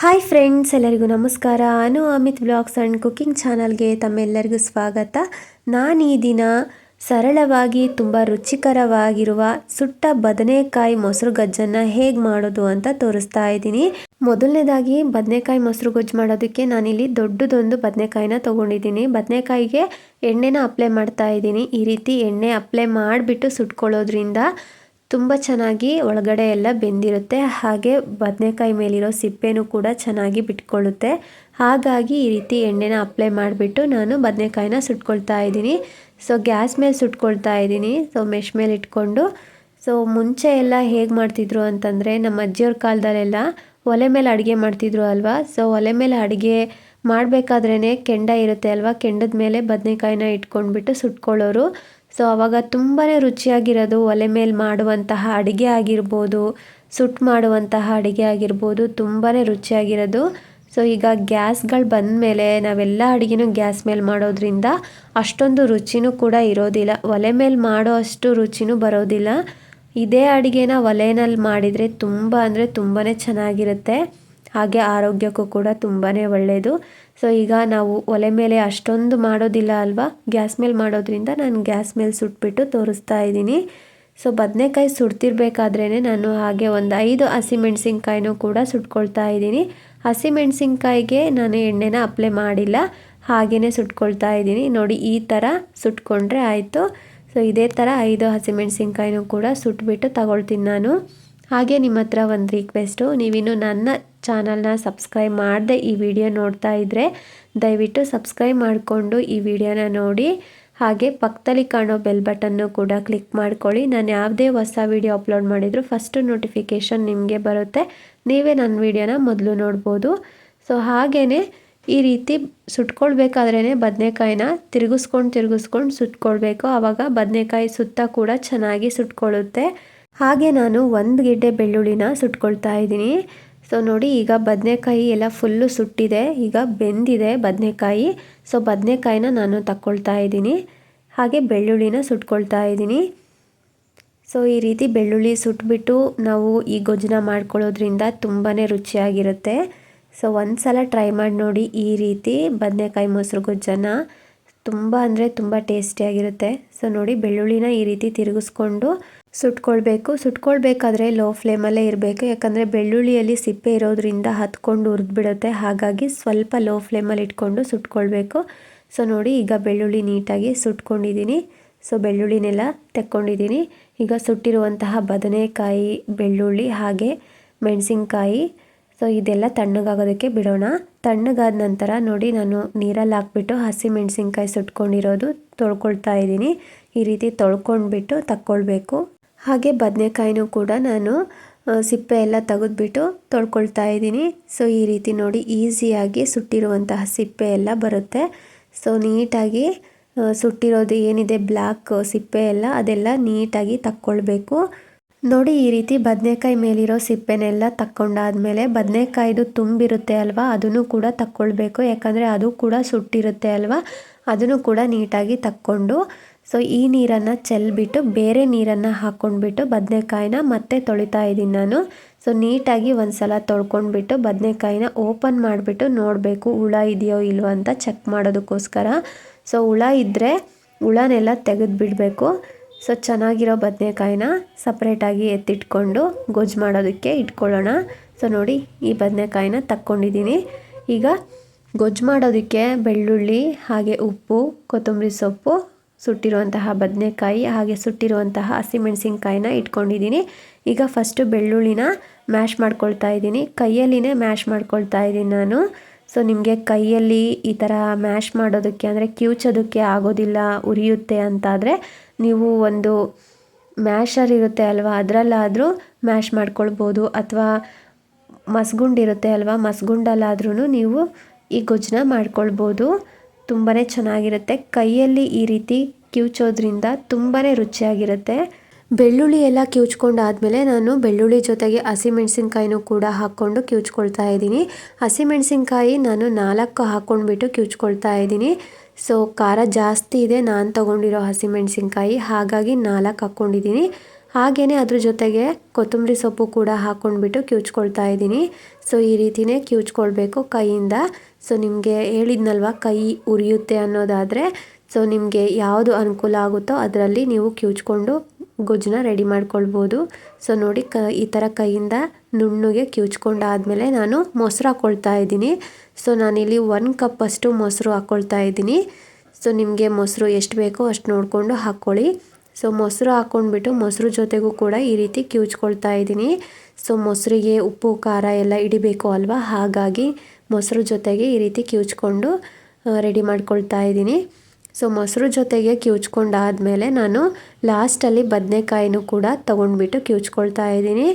Hi friends ಎಲ್ಲರಿಗೂ ನಮಸ್ಕಾರ. Anu Amit blogs and cooking ಚಾನಲ್ಗೆ ತಮ್ಮೆಲ್ಲರಿಗೂ ಸ್ವಾಗತ. ನಾನು ಈ ದಿನ ಸರಳವಾಗಿ, ತುಂಬ ರುಚಿಕರವಾಗಿರುವ ಸುಟ್ಟ ಬದನೆಕಾಯಿ ಮೊಸರು ಗಜ್ಜನ್ನು ಹೇಗೆ ಮಾಡೋದು ಅಂತ ತೋರಿಸ್ತಾ ಇದ್ದೀನಿ. ಮೊದಲನೇದಾಗಿ, ಬದನೆಕಾಯಿ ಮೊಸರು ಗೊಜ್ಜು ಮಾಡೋದಕ್ಕೆ ನಾನಿಲ್ಲಿ ದೊಡ್ಡದೊಂದು ಬದನೆಕಾಯಿನ ತೊಗೊಂಡಿದ್ದೀನಿ. ಬದನೆಕಾಯಿಗೆ ಎಣ್ಣೆನ ಅಪ್ಲೈ ಮಾಡ್ತಾ ಇದ್ದೀನಿ. ಈ ರೀತಿ ಎಣ್ಣೆ ಅಪ್ಲೈ ಮಾಡಿಬಿಟ್ಟು ಸುಟ್ಕೊಳ್ಳೋದ್ರಿಂದ ತುಂಬ ಚೆನ್ನಾಗಿ ಒಳಗಡೆ ಎಲ್ಲ ಬೆಂದಿರುತ್ತೆ. ಹಾಗೆ ಬದನೆಕಾಯಿ ಮೇಲಿರೋ ಸಿಪ್ಪೆನೂ ಕೂಡ ಚೆನ್ನಾಗಿ ಬಿಟ್ಕೊಳ್ಳುತ್ತೆ. ಹಾಗಾಗಿ ಈ ರೀತಿ ಎಣ್ಣೆನ ಅಪ್ಲೈ ಮಾಡಿಬಿಟ್ಟು ನಾನು ಬದನೆಕಾಯಿನ ಸುಟ್ಕೊಳ್ತಾ ಇದ್ದೀನಿ. ಸೊ ಗ್ಯಾಸ್ ಮೇಲೆ ಸುಟ್ಕೊಳ್ತಾ ಇದ್ದೀನಿ. ಸೊ ಮೆಶ್ ಮೇಲೆ ಇಟ್ಕೊಂಡು. ಸೊ ಮುಂಚೆ ಎಲ್ಲ ಹೇಗೆ ಮಾಡ್ತಿದ್ರು ಅಂತಂದರೆ, ನಮ್ಮ ಅಜ್ಜಿಯವ್ರ ಕಾಲದಲ್ಲೆಲ್ಲ ಒಲೆ ಮೇಲೆ ಅಡುಗೆ ಮಾಡ್ತಿದ್ರು ಅಲ್ವಾ? ಸೊ ಒಲೆ ಮೇಲೆ ಅಡುಗೆ ಮಾಡಬೇಕಾದ್ರೇ ಕೆಂಡ ಇರುತ್ತೆ ಅಲ್ವಾ? ಕೆಂಡದ ಮೇಲೆ ಬದನೆಕಾಯಿನ ಇಟ್ಕೊಂಡ್ಬಿಟ್ಟು ಸುಟ್ಕೊಳ್ಳೋರು. ಸೊ ಅವಾಗ ತುಂಬಾ ರುಚಿಯಾಗಿರೋದು, ಒಲೆ ಮೇಲೆ ಮಾಡುವಂತಹ ಅಡುಗೆ ಆಗಿರ್ಬೋದು ಸುಟ್ಟು ಮಾಡುವಂತಹ ಅಡುಗೆ ಆಗಿರ್ಬೋದು ತುಂಬಾ ರುಚಿಯಾಗಿರೋದು. ಸೊ ಈಗ ಗ್ಯಾಸ್ಗಳು ಬಂದ ಮೇಲೆ ನಾವೆಲ್ಲ ಅಡುಗೆನೂ ಗ್ಯಾಸ್ ಮೇಲೆ ಮಾಡೋದ್ರಿಂದ ಅಷ್ಟೊಂದು ರುಚಿನೂ ಕೂಡ ಇರೋದಿಲ್ಲ. ಒಲೆ ಮೇಲೆ ಮಾಡೋ ಅಷ್ಟು ರುಚಿನೂ ಬರೋದಿಲ್ಲ. ಇದೇ ಅಡುಗೆನ ಒಲೆನಲ್ಲಿ ಮಾಡಿದರೆ ತುಂಬ ಅಂದರೆ ತುಂಬಾ ಚೆನ್ನಾಗಿರುತ್ತೆ. ಹಾಗೆ ಆರೋಗ್ಯಕ್ಕೂ ಕೂಡ ತುಂಬಾ ಒಳ್ಳೆಯದು ಸೊ ಈಗ ನಾವು ಒಲೆ ಮೇಲೆ ಅಷ್ಟೊಂದು ಮಾಡೋದಿಲ್ಲ ಅಲ್ವಾ? ಗ್ಯಾಸ್ ಮೇಲೆ ಮಾಡೋದ್ರಿಂದ ನಾನು ಗ್ಯಾಸ್ ಮೇಲೆ ಸುಟ್ಬಿಟ್ಟು ತೋರಿಸ್ತಾ ಇದ್ದೀನಿ. ಸೊ ಬದನೆಕಾಯಿ ಸುಡ್ತಿರ್ಬೇಕಾದ್ರೇ ನಾನು ಹಾಗೆ ಒಂದು ಐದು ಹಸಿಮೆಣ್ಸಿನ್ಕಾಯಿನೂ ಕೂಡ ಸುಟ್ಕೊಳ್ತಾ ಇದ್ದೀನಿ. ಹಸಿಮೆಣ್ಸಿನ್ಕಾಯಿಗೆ ನಾನು ಎಣ್ಣೆನ ಅಪ್ಲೈ ಮಾಡಿಲ್ಲ. ಹಾಗೆಯೇ ಸುಟ್ಕೊಳ್ತಾ ಇದ್ದೀನಿ. ನೋಡಿ, ಈ ಥರ ಸುಟ್ಕೊಂಡ್ರೆ ಆಯಿತು. ಸೊ ಇದೇ ಥರ ಐದು ಹಸಿಮೆಣ್ಸಿನ್ಕಾಯಿನೂ ಕೂಡ ಸುಟ್ಬಿಟ್ಟು ತಗೊಳ್ತೀನಿ ನಾನು. ಹಾಗೆ ನಿಮ್ಮ ಹತ್ರ ಒಂದು ರಿಕ್ವೆಸ್ಟು ನೀವಿನ್ನು ನನ್ನ ಚಾನಲ್ನ ಸಬ್ಸ್ಕ್ರೈಬ್ ಮಾಡದೆ ಈ ವಿಡಿಯೋ ನೋಡ್ತಾ ಇದ್ದರೆ ದಯವಿಟ್ಟು ಸಬ್ಸ್ಕ್ರೈಬ್ ಮಾಡಿಕೊಂಡು ಈ ವಿಡಿಯೋನ ನೋಡಿ. ಹಾಗೆ ಪಕ್ಕದಲ್ಲಿ ಕಾಣೋ ಬೆಲ್ ಬಟನ್ನು ಕೂಡ ಕ್ಲಿಕ್ ಮಾಡ್ಕೊಳ್ಳಿ. ನಾನು ಯಾವುದೇ ಹೊಸ ವಿಡಿಯೋ ಅಪ್ಲೋಡ್ ಮಾಡಿದರೂ ಫಸ್ಟು ನೋಟಿಫಿಕೇಷನ್ ನಿಮಗೆ ಬರುತ್ತೆ. ನೀವೇ ನನ್ನ ವಿಡಿಯೋನ ಮೊದಲು ನೋಡ್ಬೋದು. ಸೊ ಹಾಗೇ ಈ ರೀತಿ ಸುಟ್ಕೊಳ್ಬೇಕಾದ್ರೇ ಬದನೆಕಾಯಿನ ತಿರುಗಿಸ್ಕೊಂಡು ತಿರುಗಿಸ್ಕೊಂಡು ಸುಟ್ಕೊಳ್ಬೇಕು. ಆವಾಗ ಬದನೆಕಾಯಿ ಸುತ್ತ ಕೂಡ ಚೆನ್ನಾಗಿ ಸುಟ್ಕೊಳ್ಳುತ್ತೆ. ಹಾಗೆ ನಾನು ಒಂದು ಗಿಡ್ಡೆ ಬೆಳ್ಳುಳ್ಳಿನ ಸುಟ್ಕೊಳ್ತಾ ಇದ್ದೀನಿ. ಸೊ ನೋಡಿ, ಈಗ ಬದನೆಕಾಯಿ ಎಲ್ಲ ಫುಲ್ಲು ಸುಟ್ಟಿದೆ. ಈಗ ಬೆಂದಿದೆ ಬದನೆಕಾಯಿ. ಸೊ ಬದನೆಕಾಯಿನ ನಾನು ತಕ್ಕೊಳ್ತಾ ಇದ್ದೀನಿ. ಹಾಗೆ ಬೆಳ್ಳುಳ್ಳಿನ ಸುಟ್ಕೊಳ್ತಾ ಇದ್ದೀನಿ. ಸೊ ಈ ರೀತಿ ಬೆಳ್ಳುಳ್ಳಿ ಸುಟ್ಬಿಟ್ಟು ನಾವು ಈ ಗೊಜ್ಜನ ಮಾಡ್ಕೊಳ್ಳೋದ್ರಿಂದ ತುಂಬಾ ರುಚಿಯಾಗಿರುತ್ತೆ. ಸೊ ಒಂದು ಸಲ ಟ್ರೈ ಮಾಡಿ ನೋಡಿ ಈ ರೀತಿ ಬದನೆಕಾಯಿ ಮೊಸರು ಗೊಜ್ಜನ ತುಂಬ ಅಂದರೆ ತುಂಬ ಟೇಸ್ಟಿಯಾಗಿರುತ್ತೆ ಸೊ ನೋಡಿ, ಬೆಳ್ಳುಳ್ಳಿನ ಈ ರೀತಿ ತಿರುಗಿಸ್ಕೊಂಡು ಸುಟ್ಕೊಳ್ಬೇಕು. ಸುಟ್ಕೊಳ್ಬೇಕಾದ್ರೆ ಲೋ ಫ್ಲೇಮಲ್ಲೇ ಇರಬೇಕು. ಯಾಕಂದರೆ ಬೆಳ್ಳುಳ್ಳಿಯಲ್ಲಿ ಸಿಪ್ಪೆ ಇರೋದ್ರಿಂದ ಹತ್ಕೊಂಡು ಹುರಿದ್ಬಿಡುತ್ತೆ ಹಾಗಾಗಿ ಸ್ವಲ್ಪ ಲೋ ಫ್ಲೇಮಲ್ಲಿ ಇಟ್ಕೊಂಡು ಸುಟ್ಕೊಳ್ಬೇಕು. ಸೊ ನೋಡಿ, ಈಗ ಬೆಳ್ಳುಳ್ಳಿ ನೀಟಾಗಿ ಸುಟ್ಕೊಂಡಿದ್ದೀನಿ. ಸೊ ಬೆಳ್ಳುಳ್ಳಿನೆಲ್ಲ ತೆಕ್ಕೊಂಡಿದ್ದೀನಿ. ಈಗ ಸುಟ್ಟಿರುವಂತಹ ಬದನೆಕಾಯಿ, ಬೆಳ್ಳುಳ್ಳಿ ಹಾಗೆ ಮೆಣಸಿನ್ಕಾಯಿ. ಸೊ ಇದೆಲ್ಲ ತಣ್ಣಗಾಗೋದಕ್ಕೆ ಬಿಡೋಣ. ತಣ್ಣಗಾದ ನಂತರ ನೋಡಿ, ನಾನು ನೀರಲ್ಲಿ ಹಾಕ್ಬಿಟ್ಟು ಹಸಿ ಮೆಣಸಿನ್ಕಾಯಿ ಸುಟ್ಕೊಂಡಿರೋದು ತೊಳ್ಕೊಳ್ತಾ ಇದ್ದೀನಿ. ಈ ರೀತಿ ತೊಳ್ಕೊಂಡ್ಬಿಟ್ಟು ತಕ್ಕೊಳ್ಬೇಕು. ಹಾಗೆ ಬದನೆಕಾಯಿನೂ ಕೂಡ ನಾನು ಸಿಪ್ಪೆ ಎಲ್ಲ ತೆಗೆದ್ಬಿಟ್ಟು ತೊಳ್ಕೊಳ್ತಾ ಇದ್ದೀನಿ. ಸೊ, ಈ ರೀತಿ ನೋಡಿ ಈಸಿಯಾಗಿ ಸುಟ್ಟಿರುವಂತಹ ಸಿಪ್ಪೆ ಎಲ್ಲ ಬರುತ್ತೆ. ಸೊ, ನೀಟಾಗಿ ಸುಟ್ಟಿರೋದು ಏನಿದೆ, ಬ್ಲ್ಯಾಕ್ ಸಿಪ್ಪೆ ಎಲ್ಲ, ಅದೆಲ್ಲ ನೀಟಾಗಿ ತಕ್ಕೊಳ್ಬೇಕು. ನೋಡಿ, ಈ ರೀತಿ ಬದನೆಕಾಯಿ ಮೇಲಿರೋ ಸಿಪ್ಪೆನೆಲ್ಲ ತಕ್ಕೊಂಡಾದ್ಮೇಲೆ ಬದನೆಕಾಯಿದು ತುಂಬಿರುತ್ತೆ ಅಲ್ವಾ, ಅದನ್ನು ಕೂಡ ತಕ್ಕೊಳ್ಬೇಕು. ಯಾಕಂದರೆ ಅದು ಕೂಡ ಸುಟ್ಟಿರುತ್ತೆ ಅಲ್ವಾ, ಅದನ್ನು ಕೂಡ ನೀಟಾಗಿ ತಕ್ಕೊಂಡು ಸೊ ಈ ನೀರನ್ನು ಚೆಲ್ಬಿಟ್ಟು ಬೇರೆ ನೀರನ್ನು ಹಾಕ್ಕೊಂಡ್ಬಿಟ್ಟು ಬದನೆಕಾಯಿನ ಮತ್ತೆ ತೊಳಿತಾ ಇದ್ದೀನಿ ನಾನು. ಸೊ ನೀಟಾಗಿ ಒಂದು ಸಲ ತೊಳ್ಕೊಂಡ್ಬಿಟ್ಟು ಬದನೆಕಾಯಿನ ಓಪನ್ ಮಾಡಿಬಿಟ್ಟು ನೋಡಬೇಕು ಹುಳ ಇದೆಯೋ ಇಲ್ವೋ ಅಂತ ಚೆಕ್ ಮಾಡೋದಕ್ಕೋಸ್ಕರ. ಸೊ ಹುಳ ಇದ್ದರೆ ಹುಳನೆಲ್ಲ ತೆಗೆದು ಬಿಡಬೇಕು ಸೊ ಚೆನ್ನಾಗಿರೋ ಬದನೆಕಾಯಿನ ಸಪ್ರೇಟಾಗಿ ಎತ್ತಿಟ್ಕೊಂಡು ಗೊಜ್ಜು ಮಾಡೋದಕ್ಕೆ ಇಟ್ಕೊಳ್ಳೋಣ. ಸೊ ನೋಡಿ ಈ ಬದನೆಕಾಯಿನ ತಕ್ಕೊಂಡಿದ್ದೀನಿ. ಈಗ ಗೊಜ್ಜು ಮಾಡೋದಕ್ಕೆ ಬೆಳ್ಳುಳ್ಳಿ, ಹಾಗೆ ಉಪ್ಪು, ಕೊತ್ತಂಬರಿ ಸೊಪ್ಪು ಸುಟ್ಟಿರುವಂತಹ ಬದನೆಕಾಯಿ ಹಾಗೆ ಸುಟ್ಟಿರುವಂತಹ ಹಸಿಮೆಣಸಿನ್ಕಾಯಿನ ಇಟ್ಕೊಂಡಿದ್ದೀನಿ. ಈಗ ಫಸ್ಟು ಬೆಳ್ಳುಳ್ಳಿನ ಮ್ಯಾಶ್ ಮಾಡ್ಕೊಳ್ತಾ ಇದ್ದೀನಿ. ಕೈಯಲ್ಲಿನೇ ಮ್ಯಾಶ್ ಮಾಡ್ಕೊಳ್ತಾ ಇದ್ದೀನಿ ನಾನು. ಸೊ ನಿಮಗೆ ಕೈಯಲ್ಲಿ ಈ ಥರ ಮ್ಯಾಶ್ ಮಾಡೋದಕ್ಕೆ ಅಂದರೆ ಕಿವುಚೋದಕ್ಕೆ ಆಗೋದಿಲ್ಲ, ಉರಿಯುತ್ತೆ ಅಂತಾದರೆ ನೀವು ಒಂದು ಮ್ಯಾಶರ್ ಇರುತ್ತೆ ಅಲ್ವಾ? ಅದರಲ್ಲಾದರೂ ಮ್ಯಾಶ್ ಮಾಡ್ಕೊಳ್ಬೋದು. ಅಥವಾ ಮಸ್ಗುಂಡಿರುತ್ತೆ ಅಲ್ವಾ? ಮಸ್ಗುಂಡಲ್ಲಾದ್ರೂ ನೀವು ಈ ಗೊಜ್ಜನ್ನ ಮಾಡ್ಕೊಳ್ಬೋದು. ತುಂಬಾ ಚೆನ್ನಾಗಿರುತ್ತೆ. ಕೈಯಲ್ಲಿ ಈ ರೀತಿ ಕಿವುಚೋದ್ರಿಂದ ತುಂಬಾ ರುಚಿಯಾಗಿರುತ್ತೆ. ಬೆಳ್ಳುಳ್ಳಿ ಎಲ್ಲ ಕಿವುಚ್ಕೊಂಡಾದ್ಮೇಲೆ ನಾನು ಬೆಳ್ಳುಳ್ಳಿ ಜೊತೆಗೆ ಹಸಿಮೆಣ್ಸಿನ್ಕಾಯಿನೂ ಕೂಡ ಹಾಕ್ಕೊಂಡು ಕಿವುಚ್ಕೊಳ್ತಾ ಇದ್ದೀನಿ. ಹಸಿಮೆಣ್ಸಿನ್ಕಾಯಿ ನಾನು ನಾಲ್ಕು ಹಾಕ್ಕೊಂಡ್ಬಿಟ್ಟು ಕಿವುಚ್ಕೊಳ್ತಾ ಇದ್ದೀನಿ. ಸೊ, ಖಾರ ಜಾಸ್ತಿ ಇದೆ. ನಾನು ತೊಗೊಂಡಿರೋ ಹಸಿಮೆಣ್ಸಿನ್ಕಾಯಿ ಹಾಗಾಗಿ ನಾಲ್ಕು ಹಾಕ್ಕೊಂಡಿದ್ದೀನಿ. ಹಾಗೆಯೇ ಅದ್ರ ಜೊತೆಗೆ ಕೊತ್ತಂಬರಿ ಸೊಪ್ಪು ಕೂಡ ಹಾಕ್ಕೊಂಡ್ಬಿಟ್ಟು ಕಿವುಚ್ಕೊಳ್ತಾ ಇದ್ದೀನಿ. ಸೊ, ಈ ರೀತಿಯೇ ಕಿವುಚ್ಕೊಳ್ಬೇಕು ಕೈಯಿಂದ. ಸೊ, ನಿಮಗೆ ಹೇಳಿದ್ನಲ್ವ, ಕೈ ಉರಿಯುತ್ತೆ ಅನ್ನೋದಾದರೆ. ಸೊ, ನಿಮಗೆ ಯಾವುದು ಅನುಕೂಲ ಆಗುತ್ತೋ ಅದರಲ್ಲಿ ನೀವು ಕಿವುಚ್ಕೊಂಡು ಗೊಜ್ಜನ್ನ ರೆಡಿ ಮಾಡ್ಕೊಳ್ಬೋದು. ಸೊ, ನೋಡಿ, ಕ, ಈ ಥರ ಕೈಯಿಂದ ನುಣ್ಣಗೆ ಕಿವುಚ್ಕೊಂಡಾದಮೇಲೆ ನಾನು ಮೊಸರು ಹಾಕ್ಕೊಳ್ತಾ ಇದ್ದೀನಿ. ಸೊ, ನಾನಿಲ್ಲಿ ಒನ್ ಕಪ್ಪಷ್ಟು ಮೊಸರು ಹಾಕ್ಕೊಳ್ತಾ ಇದ್ದೀನಿ. ಸೊ, ನಿಮಗೆ ಮೊಸರು ಎಷ್ಟು ಬೇಕೋ ಅಷ್ಟು ನೋಡಿಕೊಂಡು ಹಾಕ್ಕೊಳ್ಳಿ. ಸೊ ಮೊಸರು ಹಾಕ್ಕೊಂಡ್ಬಿಟ್ಟು ಮೊಸರು ಜೊತೆಗೂ ಕೂಡ ಈ ರೀತಿ ಕಿವುಚ್ಕೊಳ್ತಾ ಇದ್ದೀನಿ. ಸೊ ಮೊಸರಿಗೆ ಉಪ್ಪು, ಖಾರ ಎಲ್ಲ ಇಡಿಬೇಕು ಅಲ್ವಾ? ಹಾಗಾಗಿ ಮೊಸರು ಜೊತೆಗೆ ಈ ರೀತಿ ಕಿವುಚ್ಕೊಂಡು ರೆಡಿ ಮಾಡ್ಕೊಳ್ತಾ ಇದ್ದೀನಿ. ಸೊ ಮೊಸರು ಜೊತೆಗೆ ಕಿವುಚ್ಕೊಂಡಾದಮೇಲೆ ನಾನು ಲಾಸ್ಟಲ್ಲಿ ಬದನೆಕಾಯಿನೂ ಕೂಡ ತೊಗೊಂಡ್ಬಿಟ್ಟು ಕಿವುಚ್ಕೊಳ್ತಾ ಇದ್ದೀನಿ.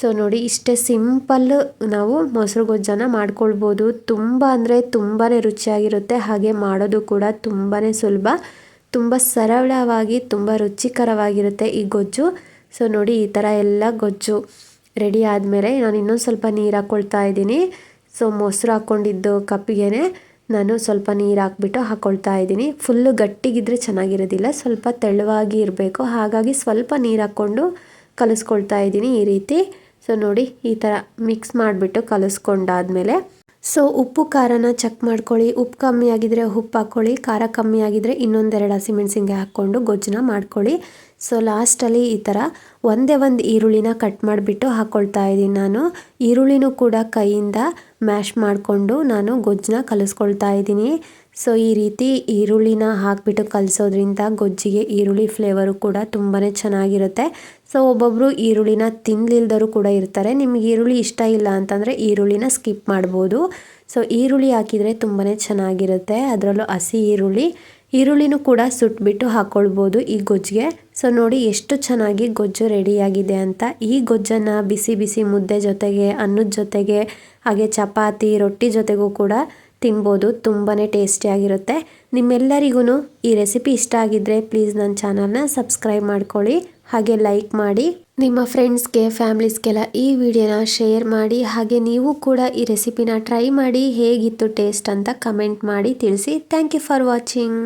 ಸೊ ನೋಡಿ, ಇಷ್ಟೇ ಸಿಂಪಲ್ ನಾವು ಮೊಸರು ಗೊಜ್ಜನ ಮಾಡ್ಕೊಳ್ಬೋದು. ತುಂಬ ಅಂದರೆ ತುಂಬಾ ರುಚಿಯಾಗಿರುತ್ತೆ. ಹಾಗೆ ಮಾಡೋದು ಕೂಡ ತುಂಬಾ ಸುಲಭ. ತುಂಬ ಸರಳವಾಗಿ, ತುಂಬ ರುಚಿಕರವಾಗಿರುತ್ತೆ ಈ ಗೊಜ್ಜು. ಸೊ ನೋಡಿ ಈ ಥರ ಎಲ್ಲ ಗೊಜ್ಜು ರೆಡಿ ಆದಮೇಲೆ ನಾನು ಇನ್ನೊಂದು ಸ್ವಲ್ಪ ನೀರು ಹಾಕ್ಕೊಳ್ತಾ ಇದ್ದೀನಿ. ಸೊ ಮೊಸರು ಹಾಕ್ಕೊಂಡಿದ್ದು ಕಪ್ಪಿಗೆ ನಾನು ಸ್ವಲ್ಪ ನೀರು ಹಾಕ್ಬಿಟ್ಟು ಹಾಕ್ಕೊಳ್ತಾ ಇದ್ದೀನಿ. ಫುಲ್ಲು ಗಟ್ಟಿಗಿದ್ರೆ ಚೆನ್ನಾಗಿರೋದಿಲ್ಲ, ಸ್ವಲ್ಪ ತೆಳುವಾಗಿ ಇರಬೇಕು. ಹಾಗಾಗಿ ಸ್ವಲ್ಪ ನೀರು ಹಾಕ್ಕೊಂಡು ಕಲಿಸ್ಕೊಳ್ತಾ ಇದ್ದೀನಿ ಈ ರೀತಿ. ಸೊ ನೋಡಿ ಈ ಥರ ಮಿಕ್ಸ್ ಮಾಡಿಬಿಟ್ಟು ಕಲಿಸ್ಕೊಂಡಾದ್ಮೇಲೆ ಸೊ ಉಪ್ಪು, ಖಾರನ ಚೆಕ್ ಮಾಡ್ಕೊಳ್ಳಿ. ಉಪ್ಪು ಕಮ್ಮಿ ಆಗಿದ್ರೆ ಉಪ್ಪು ಹಾಕ್ಕೊಳ್ಳಿ, ಖಾರ ಕಮ್ಮಿ ಆಗಿದ್ರೆ ಇನ್ನೊಂದೆರಡು ಹಸಿಮೆಣಸಿನ್ಕಾಯಿ ಹಾಕ್ಕೊಂಡು ಗೊಜ್ಜನ್ನ ಮಾಡ್ಕೊಳ್ಳಿ. ಸೊ ಲಾಸ್ಟಲ್ಲಿ ಈ ಥರ ಒಂದೇ ಒಂದು ಈರುಳ್ಳಿನ ಕಟ್ ಮಾಡಿಬಿಟ್ಟು ಹಾಕ್ಕೊಳ್ತಾ ಇದ್ದೀನಿ ನಾನು. ಈರುಳ್ಳಿನೂ ಕೂಡ ಕೈಯಿಂದ ಮ್ಯಾಶ್ ಮಾಡಿಕೊಂಡು ನಾನು ಗೊಜ್ಜನ್ನ ಕಲಿಸ್ಕೊಳ್ತಾ ಇದ್ದೀನಿ. ಸೊ ಈ ರೀತಿ ಈರುಳ್ಳಿನ ಹಾಕಿಬಿಟ್ಟು ಕಲಿಸೋದ್ರಿಂದ ಗೊಜ್ಜಿಗೆ ಈರುಳ್ಳಿ ಫ್ಲೇವರು ಕೂಡ ತುಂಬಾ ಚೆನ್ನಾಗಿರುತ್ತೆ. ಸೊ ಒಬ್ಬೊಬ್ಬರು ಈರುಳ್ಳಿನ ತಿನ್ನಲಿಲ್ದರು ಕೂಡ ಇರ್ತಾರೆ. ನಿಮಗೆ ಈರುಳ್ಳಿ ಇಷ್ಟ ಇಲ್ಲ ಅಂತಂದರೆ ಈರುಳ್ಳಿನ ಸ್ಕಿಪ್ ಮಾಡ್ಬೋದು. ಸೊ ಈರುಳ್ಳಿ ಹಾಕಿದರೆ ತುಂಬಾ ಚೆನ್ನಾಗಿರುತ್ತೆ. ಅದರಲ್ಲೂ ಹಸಿ ಈರುಳ್ಳಿ. ಈರುಳ್ಳಿನೂ ಕೂಡ ಸುಟ್ಬಿಟ್ಟು ಹಾಕ್ಕೊಳ್ಬೋದು ಈ ಗೊಜ್ಜಿಗೆ. ಸೊ ನೋಡಿ ಎಷ್ಟು ಚೆನ್ನಾಗಿ ಗೊಜ್ಜು ರೆಡಿಯಾಗಿದೆ ಅಂತ. ಈ ಗೊಜ್ಜನ್ನು ಬಿಸಿ ಬಿಸಿ ಮುದ್ದೆ ಜೊತೆಗೆ, ಅನ್ನದ ಜೊತೆಗೆ, ಹಾಗೆ ಚಪಾತಿ, ರೊಟ್ಟಿ ಜೊತೆಗೂ ಕೂಡ ತಿನ್ಬೋದು ತುಂಬಾ ಟೇಸ್ಟಿಯಾಗಿರುತ್ತೆ ನಿಮ್ಮೆಲ್ಲರಿಗೂ ಈ ರೆಸಿಪಿ ಇಷ್ಟ ಆಗಿದ್ದರೆ ಪ್ಲೀಸ್ ನನ್ನ ಚಾನಲ್ನ ಸಬ್ಸ್ಕ್ರೈಬ್ ಮಾಡ್ಕೊಳ್ಳಿ, ಹಾಗೆ ಲೈಕ್ ಮಾಡಿ. ನಿಮ್ಮ ಫ್ರೆಂಡ್ಸ್ಗೆ ಫ್ಯಾಮ್ಲೀಸ್ಗೆಲ್ಲ ಈ ವಿಡಿಯೋನ ಶೇರ್ ಮಾಡಿ, ಹಾಗೆ ನೀವು ಕೂಡ ಈ ರೆಸಿಪಿನ ಟ್ರೈ ಮಾಡಿ, ಹೇಗಿತ್ತು ಟೇಸ್ಟ್ ಅಂತ ಕಮೆಂಟ್ ಮಾಡಿ ತಿಳಿಸಿ. Thank you for watching